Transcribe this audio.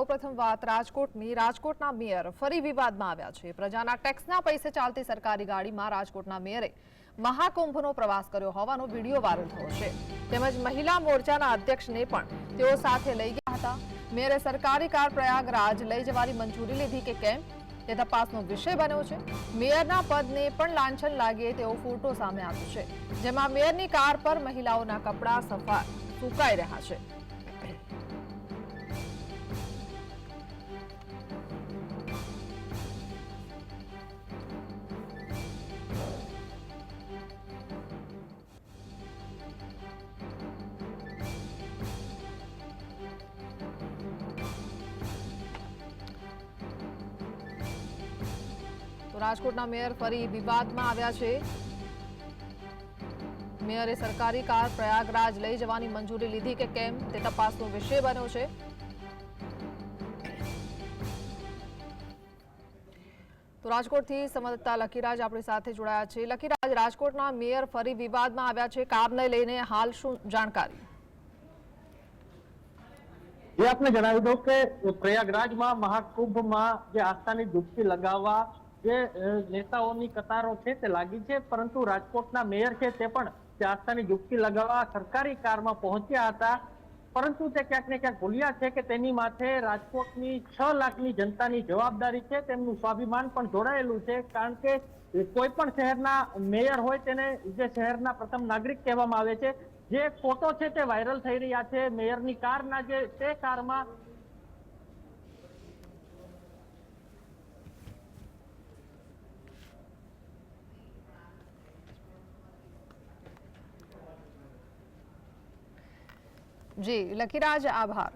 સૌપ્રથમ વાત રાજકોટની. રાજકોટના મેયર ફરી વિવાદમાં આવ્યા છે. પ્રજાના ટેક્સના પૈસે ચાલતી સરકારી ગાડીમાં રાજકોટના મેયરે મહાકુંભનો પ્રવાસ કર્યો હોવાનો વીડિયો વાયરલ થયો છે. તેમજ મહિલા મોરચાના અધ્યક્ષને પણ તેઓ સાથે લઈ ગયા હતા. મેયરે સરકારી કાર પ્રયાગરાજ લઈ જવાની મંજૂરી લીધી કે કેમ? તે તપાસનો વિષય બન્યો છે. મેયરના પદને પણ લાંછન લાગે તેવો ફોટો સામે આવ્યો છે, જેમાં મેયરની કાર પર મહિલાઓના કપડાં સફા સુકાઈ રહ્યા છે. રાજકોટના મેયર ફરી વિવાદમાં આવ્યા છે. મેયરે સરકારી કાર પ્રયાગરાજ લઈ જવાની મંજૂરી લીધી કે કેમ તે તપાસનો વિષય બન્યો છે. તો રાજકોટથી સંવાદદાતા લકીરાજ આપણી સાથે જોડાયા છે. લકીરાજ, રાજકોટના મેયર ફરી વિવાદમાં આવ્યા છે. કારને લઈને હાલ શું જાણકારી? જે આપને જણાવી દઉં કે પ્રયાગરાજમાં મહાકુંભમાં જે આસ્થાની ડૂબકી લગાવવા જે નેતાઓની કતારો છે તે લાગી છે, પરંતુ રાજકોટના મેયર છે તે પણ તે આસ્થાની ડૂબકી લગાવવા સરકારી કારમાં પહોંચ્યા હતા. પરંતુ તે ક્યાંક ને ક્યાંક ભૂલ્યા છે કે તેની માથે રાજકોટની છ લાખની જનતાની જવાબદારી છે, તેમનું સ્વાભિમાન પણ જોડાયેલું છે, કારણ કે કોઈ પણ શહેરના મેયર હોય તેને જે શહેરના પ્રથમ નાગરિક કહેવામાં આવે છે. જે ફોટો છે તે વાયરલ થઈ રહ્યા છે, મેયરની કારના જે, તે કારમાં જી લકીરાજ આભાર.